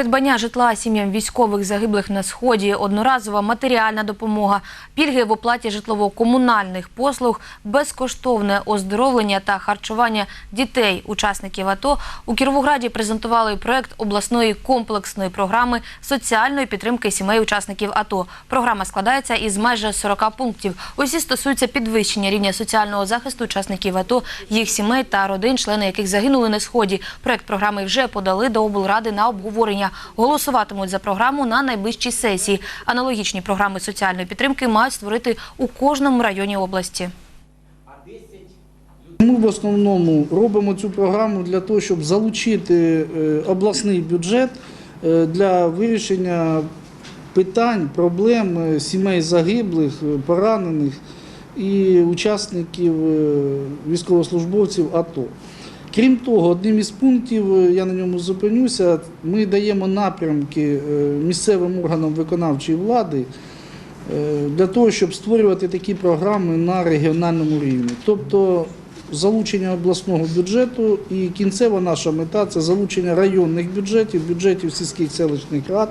Придбання житла сім'ям військових загиблих на сході, одноразова матеріальна допомога, пільги в оплаті житлово-комунальних послуг, безкоштовне оздоровлення та харчування дітей, учасників АТО у Кіровограді презентували проект обласної комплексної програми соціальної підтримки сімей учасників АТО. Програма складається із майже 40 пунктів. Усі стосуються підвищення рівня соціального захисту учасників АТО, їх сімей та родин, члени яких загинули на сході. Проект програми вже подали до облради на обговорення. Голосуватимуть за програму на найближчій сесії. Аналогічні програми соціальної підтримки мають створити у кожному районі області. Ми в основному робимо цю програму для того, щоб залучити е, обласний бюджет е, для вирішення питань, проблем е, сімей загиблих, поранених і учасників військовослужбовців АТО. Крім того, одним із пунктів, е, я на ньому зупинюся, ми даємо напрямки е, місцевим органам виконавчої влади е, для того, щоб створювати такі програми на регіональному рівні. Тобто залучення обласного бюджету і кінцева наша мета це залучення районних бюджетів, бюджетів сільських селищних рад.